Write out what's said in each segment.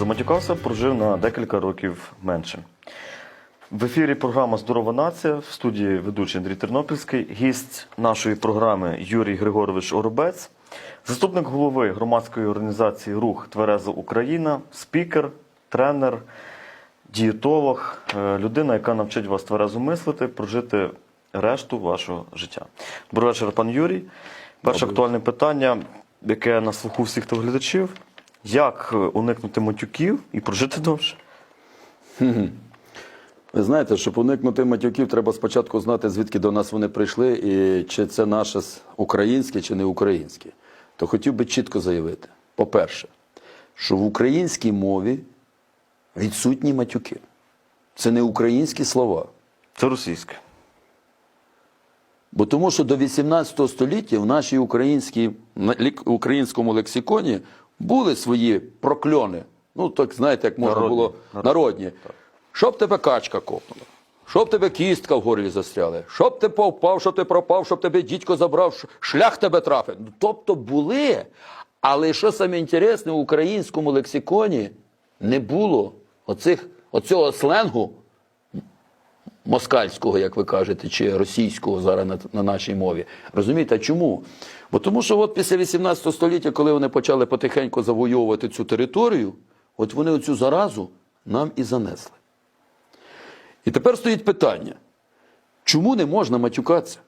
Заматюкався, прожив на декілька років менше. В ефірі програма Здорова нація в студії ведучий Андрій Тернопільський, гість нашої програми Юрій Григорович Оробець, заступник голови громадської організації Рух Твереза Україна, спікер, тренер, дієтолог, е, людина, яка навчить вас тверезо мислити, прожити решту вашого життя. Добрий вечір, пан Юрій. Перше актуальне питання, яке на слуху всіх телеглядачів. Як е, уникнути матюків і прожити довше? Ви знаєте, щоб уникнути матюків, треба спочатку знати, звідки до нас вони прийшли, і чи це наше українське, чи не українське. То хотів би чітко заявити: по-перше, що в українській мові відсутні матюки. Це не українські слова. Це російське. Бо тому, що до 18 століття в нашій українській, українському лексиконі були свої прокльони. Ну, так знаєте, як можна Народні. було народні. Щоб тебе качка копнула, щоб тебе кістка в горлі застряли, щоб ти повпав, щоб ти пропав, щоб тебе дідько забрав, шлях тебе трафив. Ну, Тобто були. Але що саме інтересне, в українському лексиконі не було оцих, оцього сленгу москальського, як ви кажете, чи російського зараз на, на нашій мові. Розумієте, а чому? Бо тому що от після 18 століття, коли вони почали потихеньку завойовувати цю територію, от вони оцю заразу нам і занесли. І тепер стоїть питання: чому не можна матюкатися?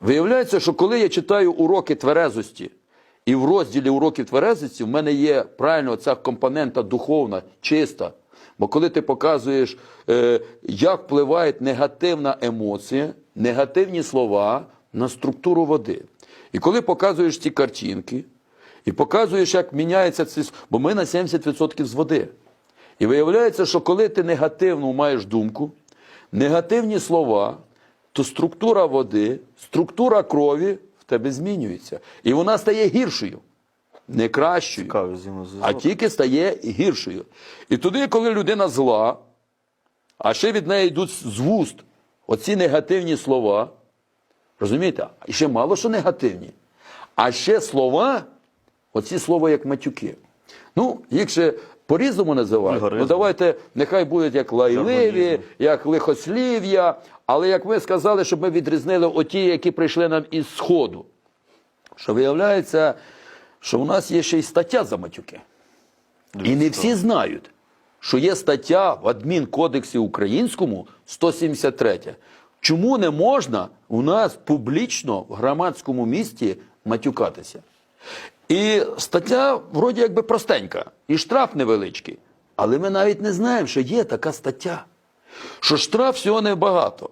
Виявляється, що коли я читаю уроки тверезості, і в розділі уроків тверезості в мене є правильно ця компонента духовна, чиста. Бо коли ти показуєш, е, як впливає негативна емоція, негативні слова на структуру води. І коли показуєш ці картинки, і показуєш, як міняється с- Бо ми на 70% з води. І виявляється, що коли ти негативну маєш думку, негативні слова, то структура води, структура крові в тебе змінюється. І вона стає гіршою, не кращою, а тільки стає гіршою. І тоді, коли людина зла, а ще від неї йдуть з вуст оці негативні слова, розумієте? І ще мало що негативні. А ще слова, оці слова як матюки. Ну, їх ще по-різному називають. Ну давайте, нехай будуть як лайливі, як лихослів'я. Але як ви сказали, щоб ми відрізнили оті, які прийшли нам із Сходу. Що виявляється, що у нас є ще й стаття за матюки. І не всі знають, що є стаття в адмінкодексі українському 173. Чому не можна у нас публічно в громадському місті матюкатися? І стаття вроді якби простенька, і штраф невеличкий. Але ми навіть не знаємо, що є така стаття. Що штраф всього небагато.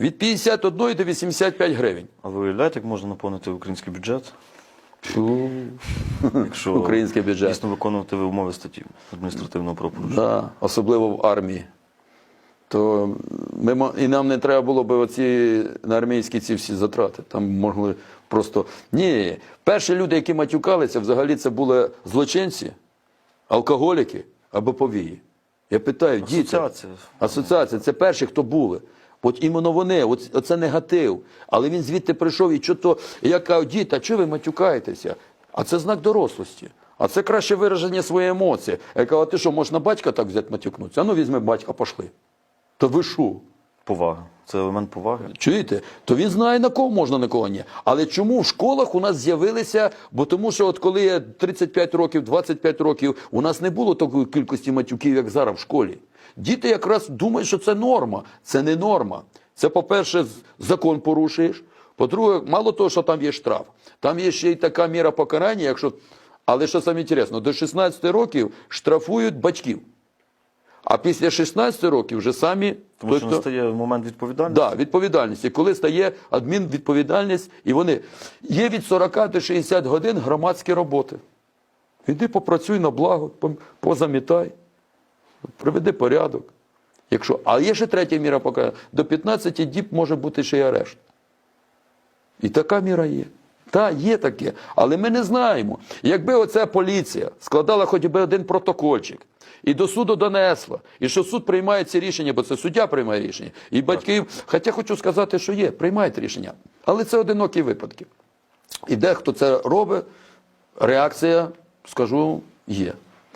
Від 51 до 85 гривень. А ви уявляєте, як можна наповнити український бюджет, Фу. якщо Український бюджет. дійсно виконувати ви умови статті адміністративного правопорушення? Да, особливо в армії. То ми, і нам не треба було би оці на армійські ці всі затрати. Там могли просто. Ні, перші люди, які матюкалися, взагалі це були злочинці, алкоголіки або повії. Я питаю, діти. Асоціація. Асоціація, це перші, хто були. От іменно вони, от, оце негатив. Але він звідти прийшов і що то. Я кажу, діти, а чого ви матюкаєтеся? А це знак дорослості. А це краще вираження своєї емоції. Я кажу, а ти що, можеш на батька так взяти матюкнутися? А ну візьми батька, пошли. То ви що? Повага. Це елемент поваги. Чуєте? То він знає на кого можна, на кого ні. Але чому в школах у нас з'явилися? Бо тому, що от коли я 35 років, 25 років, у нас не було такої кількості матюків, як зараз в школі. Діти якраз думають, що це норма. Це не норма. Це, по-перше, закон порушуєш. По-друге, мало того, що там є штраф, там є ще й така міра покарання, якщо. Але що саме інтересно, до 16 років штрафують батьків. А після 16 років вже самі Тому той, що хто- настає момент відповідальності. Да, відповідальність. І коли стає адмінвідповідальність, і вони є від 40 до 60 годин громадські роботи. Іди попрацюй на благо, позамітай, приведи порядок. Якщо, а є ще третя міра покарання. До 15 діб може бути ще й арешт. І така міра є. Та, є таке. Але ми не знаємо. Якби оця поліція складала хоч би один протокольчик, і до суду донесла, і що суд приймає ці рішення, бо це суддя приймає рішення. І батьків, хоча хочу сказати, що є, приймають рішення. Але це одинокі випадки. І дехто це робить, реакція, скажу, є.